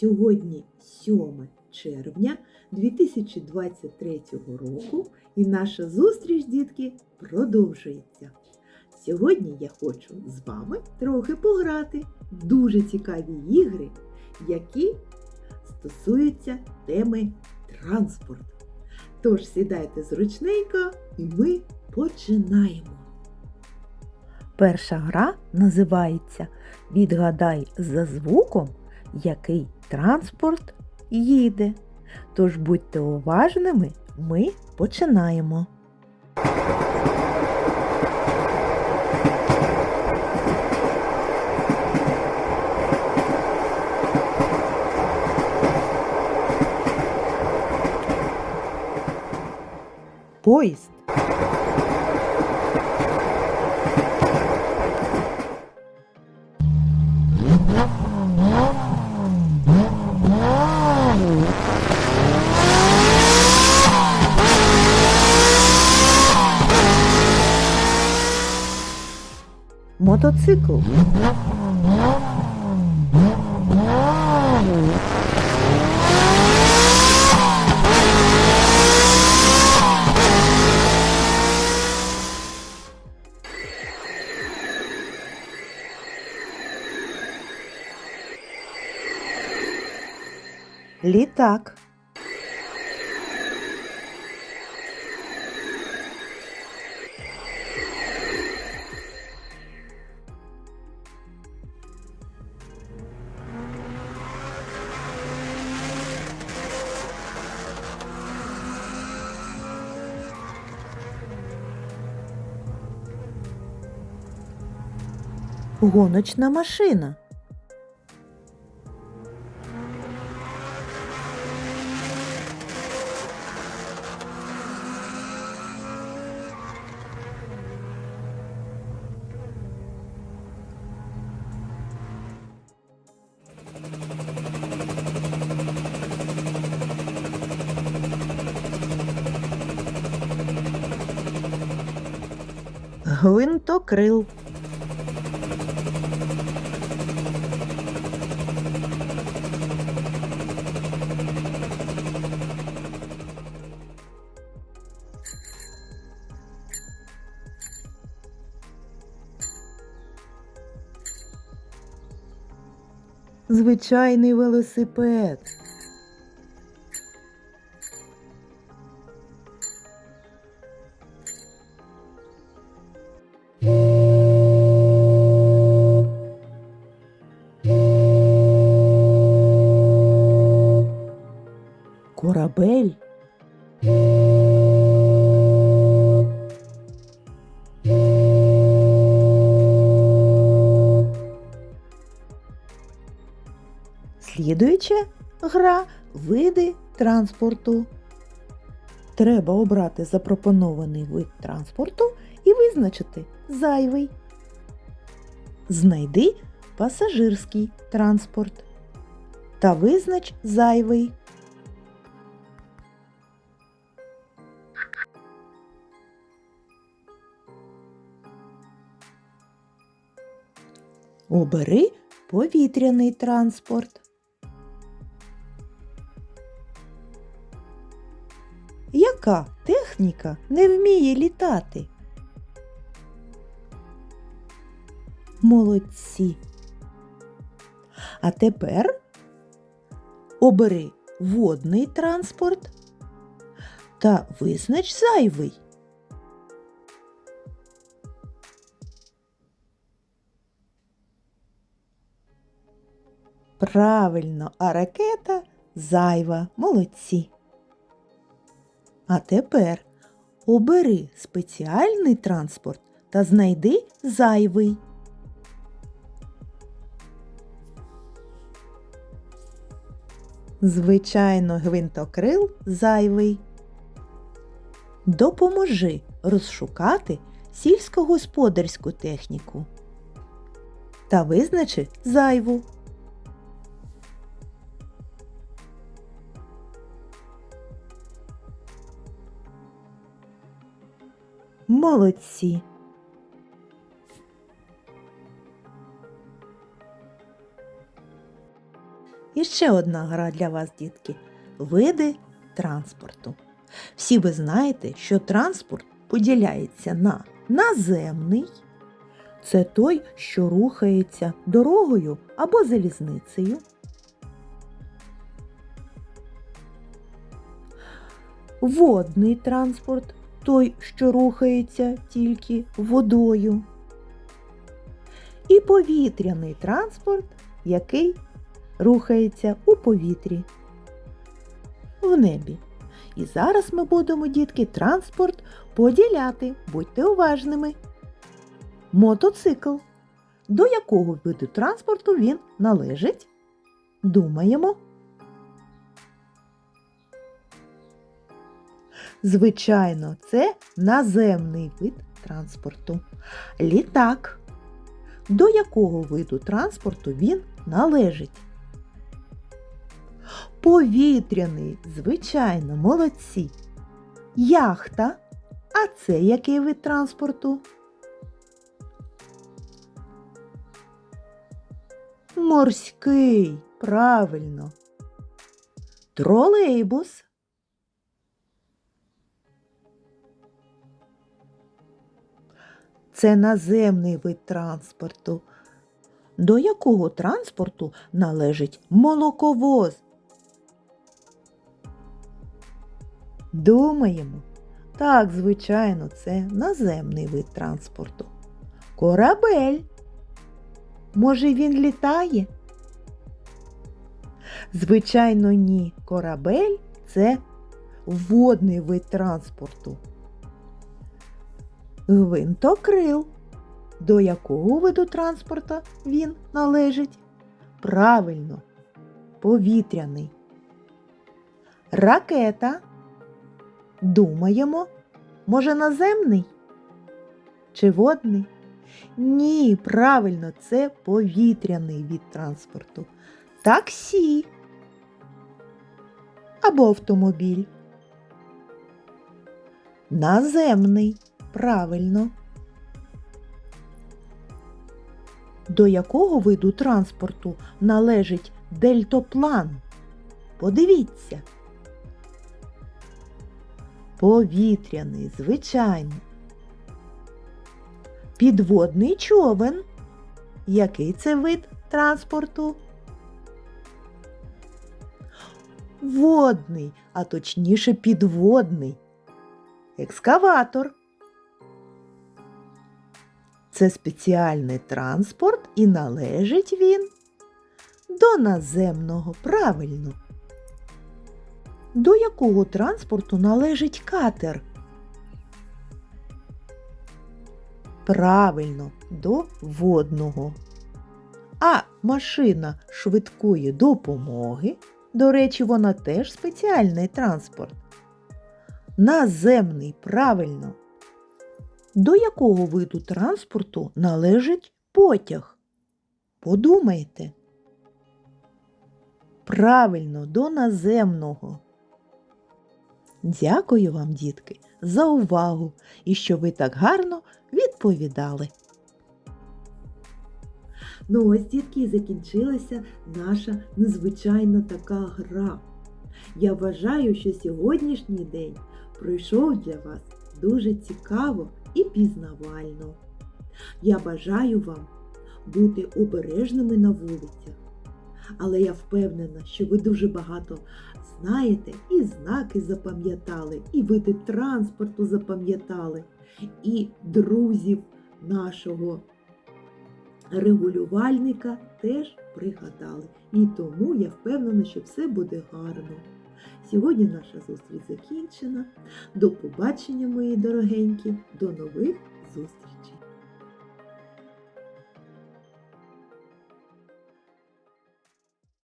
Сьогодні 7 червня 2023 року і наша зустріч, дітки, продовжується. Сьогодні я хочу з вами трохи пограти дуже цікаві ігри, які стосуються теми транспорт. Тож сідайте зручненько і ми починаємо. Перша гра називається Відгадай за звуком, який транспорт їде. Тож будьте уважними, ми починаємо. Поїзд. Мотоцикл. Літак. Гоночна машина. Гвинтокрил. Звичайний велосипед. Корабель. Слідуюча гра види транспорту. Треба обрати запропонований вид транспорту і визначити зайвий. Знайди пасажирський транспорт та визнач зайвий. Обери повітряний транспорт. Яка техніка не вміє літати? Молодці. А тепер обери водний транспорт та визнач зайвий. Правильно, а ракета зайва. Молодці. А тепер обери спеціальний транспорт та знайди зайвий. Звичайно, гвинтокрил зайвий. Допоможи розшукати сільськогосподарську техніку та визначи зайву. Молодці. І ще одна гра для вас, дітки. Види транспорту. Всі ви знаєте, що транспорт поділяється на наземний. Це той, що рухається дорогою або залізницею. Водний транспорт той, що рухається тільки водою. І повітряний транспорт, який рухається у повітрі в небі. І зараз ми будемо, дітки, транспорт поділяти. Будьте уважними. Мотоцикл. До якого виду транспорту він належить? Думаємо. Звичайно, це наземний вид транспорту. Літак. До якого виду транспорту він належить? Повітряний, звичайно, молодці. Яхта. А це який вид транспорту? Морський, правильно. Тролейбус. Це наземний вид транспорту. До якого транспорту належить молоковоз? Думаємо. Так, звичайно, це наземний вид транспорту. Корабель. Може, він літає? Звичайно, ні. Корабель це водний вид транспорту. Гвинтокрил. До якого виду транспорту він належить? Правильно, повітряний. Ракета. Думаємо, може наземний? Чи водний? Ні, правильно, це повітряний від транспорту. Таксі або автомобіль. Наземний. Правильно. До якого виду транспорту належить дельтоплан? Подивіться. Повітряний, звичайно. Підводний човен. Який це вид транспорту? Водний, а точніше підводний. Екскаватор. Це спеціальний транспорт і належить він до наземного правильно. До якого транспорту належить катер? Правильно, до водного. А машина швидкої допомоги, до речі, вона теж спеціальний транспорт. Наземний, правильно. До якого виду транспорту належить потяг? Подумайте. Правильно, до наземного. Дякую вам, дітки, за увагу і що ви так гарно відповідали. Ну ось, дітки, і закінчилася наша незвичайна така гра. Я вважаю, що сьогоднішній день пройшов для вас дуже цікаво і пізнавально. Я бажаю вам бути обережними на вулицях. Але я впевнена, що ви дуже багато знаєте і знаки запам'ятали, і види транспорту запам'ятали, і друзів нашого регулювальника теж пригадали. І тому я впевнена, що все буде гарно. Сьогодні наша зустріч закінчена. До побачення, мої дорогенькі, до нових зустрічей!